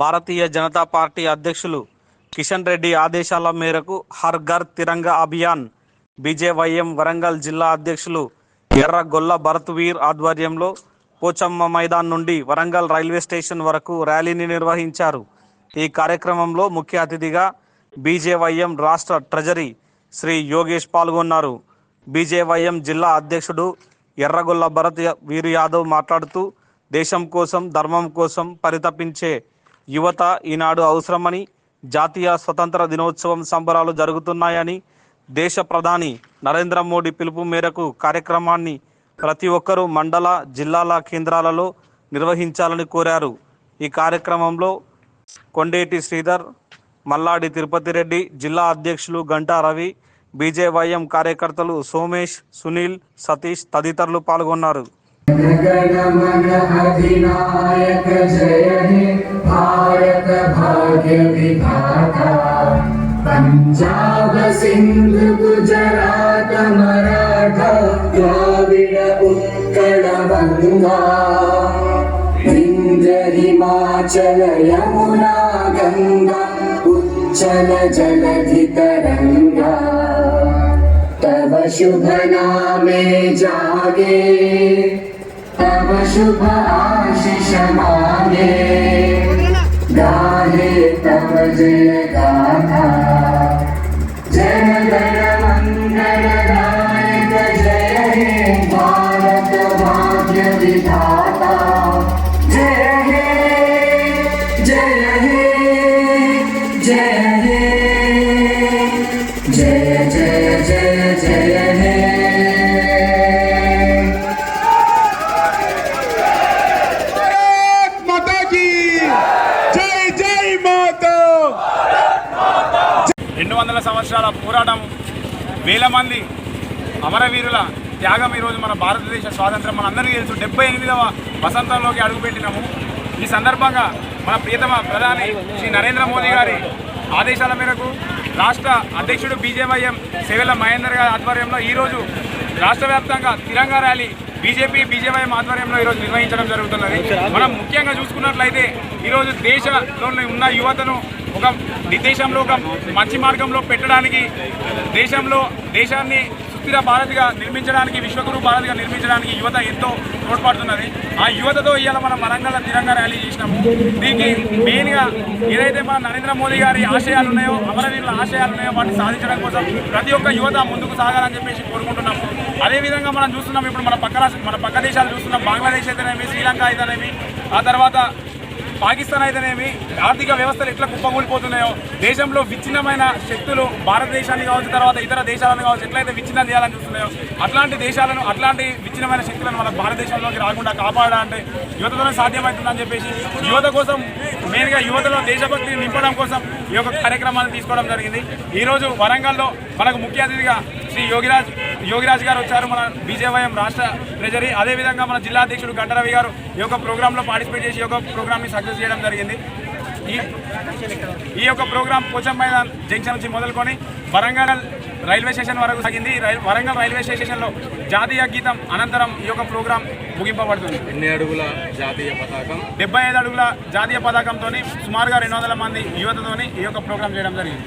Bharatiya Janata party అధ్యక్షులు కిషన్ రెడ్డి ఆదేశాల మేరకు హర్ ఘర్ తిరంగా అభియాన్ బీజేవైఎం వరంగల్ జిల్లా అధ్యక్షులు ఎర్ర గొల్ల భరత్వీర్ ఆధ్వర్యంలో పోచమ్మ మైదాన్ నుండి వరంగల్ రైల్వే స్టేషన్ వరకు ర్యాలీని నిర్వహించారు. ఈ కార్యక్రమంలో ముఖ్య అతిథిగా బీజేవైఎం రాష్ట్ర ట్రెజరీ శ్రీ యోగేష్ పాల్గొన్నారు. బీజేవైఎం జిల్లా అధ్యక్షుడు ఎర్రగొల్ల భరత్ వీరు యాదవ్ మాట్లాడుతూ దేశం కోసం ధర్మం కోసం పరితపించే యువత ఈనాడు అవసరమని జాతీయ స్వతంత్ర దినోత్సవం సంబరాలు జరుగుతున్నాయని దేశ ప్రధాని నరేంద్ర మోడీ పిలుపు మేరకు కార్యక్రమాన్ని ప్రతి ఒక్కరూ మండల జిల్లాల కేంద్రాలలో నిర్వహించాలని కోరారు. ఈ కార్యక్రమంలో కొండేటి శ్రీధర్ మల్లాడి తిరుపతి రెడ్డి జిల్లా అధ్యక్షులు గంటా రవి బీజేవైఎం కార్యకర్తలు సోమేష్ సునీల్ సతీష్ తదితరులు పాల్గొన్నారు. गण विभाता पञ्जाब सिन्धु गुजरात, मराठा, द्राविड उत्कलबङ्गा इन्द्र हिमाचल, यमुना, गंगा, उच्चल जलधि तरंगा तव शुभ नामे जागे, तव शुभ आशिष माने गा जय गाथा जय गण मंगल नायक जय हे भारत भाग्य विधाता వందల సంవత్సరాల పోరాటం వేల మంది అమరవీరుల త్యాగం ఈరోజు మన భారతదేశ స్వాతంత్రం. మనందరికీ తెలుసు డెబ్బై ఎనిమిదవ వసంతంలోకి అడుగుపెట్టినాము. ఈ సందర్భంగా మన ప్రియతమ ప్రధాని శ్రీ నరేంద్ర మోదీ గారి ఆదేశాల మేరకు రాష్ట్ర అధ్యక్షుడు బీజేవైఎం సేవల మహేందర్ గారి ఆధ్వర్యంలో ఈరోజు రాష్ట్ర వ్యాప్తంగా తిరంగా ర్యాలీ బీజేపీ బీజేవైఎం ఆధ్వర్యంలో ఈరోజు నిర్వహించడం జరుగుతున్నది. మనం ముఖ్యంగా చూసుకున్నట్లయితే ఈరోజు దేశంలో ఉన్న యువతను ఒక దేశంలో ఒక మంచి మార్గంలో పెట్టడానికి దేశంలో దేశాన్ని సుస్థిర భారత్గా నిర్మించడానికి విశ్వగురు భారత్గా నిర్మించడానికి యువత ఎంతో తోడ్పడుతున్నది. ఆ యువతతో ఇవాళ మనం వరంగల్ తిరంగా ర్యాలీ చేసినాము. దీనికి మెయిన్గా ఏదైతే మన నరేంద్ర మోదీ గారి ఆశయాలు ఉన్నాయో అమరవీరుల ఆశయాలు ఉన్నాయో వాటిని సాధించడం కోసం ప్రతి ఒక్క యువత ముందుకు సాగాలని చెప్పేసి కోరుకుంటున్నాము. అదేవిధంగా మనం చూస్తున్నాం ఇప్పుడు మన పక్క మన పక్క దేశాలు చూస్తున్నాం. బంగ్లాదేశ్ అయితేనేమి శ్రీలంక అయితేనేమి ఆ తర్వాత పాకిస్తాన్ అయితేనేమి ఆర్థిక వ్యవస్థలు ఎట్లా కుప్పకూలిపోతున్నాయో దేశంలో విచ్ఛిన్నమైన శక్తులు భారతదేశాన్ని కావచ్చు తర్వాత ఇతర దేశాలను కావచ్చు ఎట్లయితే విచ్ఛిన్నం చేయాలని చూస్తున్నాయో అట్లాంటి దేశాలను అట్లాంటి విచ్ఛిన్నమైన శక్తులను మన భారతదేశంలోకి రాకుండా కాపాడాలంటే యువతతోనే సాధ్యమవుతుందని చెప్పేసి యువత కోసం మెయిన్గా యువతలో దేశభక్తిని నింపడం కోసం ఈ యొక్క కార్యక్రమాన్ని తీసుకోవడం జరిగింది. ఈరోజు వరంగల్లో మనకు ముఖ్య అతిథిగా శ్రీ యోగిరాజ్ యోగిరాజ్ గారు వచ్చారు మన బీజేవైఎం రాష్ట్ర ట్రెజరీ. అదేవిధంగా మన జిల్లా అధ్యక్షుడు గంటరవి గారు ఈ యొక్క ప్రోగ్రాంలో పార్టిసిపేట్ చేసి ఈ యొక్క ప్రోగ్రామ్ని సక్సెస్ చేయడం జరిగింది. ఈ ఈ యొక్క ప్రోగ్రాం పోచం మైదాన్ జంక్షన్ నుంచి మొదలుకొని వరంగల్ రైల్వే స్టేషన్ వరకు సాగింది. వరంగల్ రైల్వే స్టేషన్లో జాతీయ గీతం అనంతరం ఈ యొక్క ప్రోగ్రాం ముగింపబడుతుంది. ఎన్ని అడుగుల జాతీయ పతాకం? డెబ్బై ఐదు అడుగుల జాతీయ పతాకంతో సుమారుగా రెండు వందల మంది యువతతోని ఈ యొక్క ప్రోగ్రాం చేయడం జరిగింది.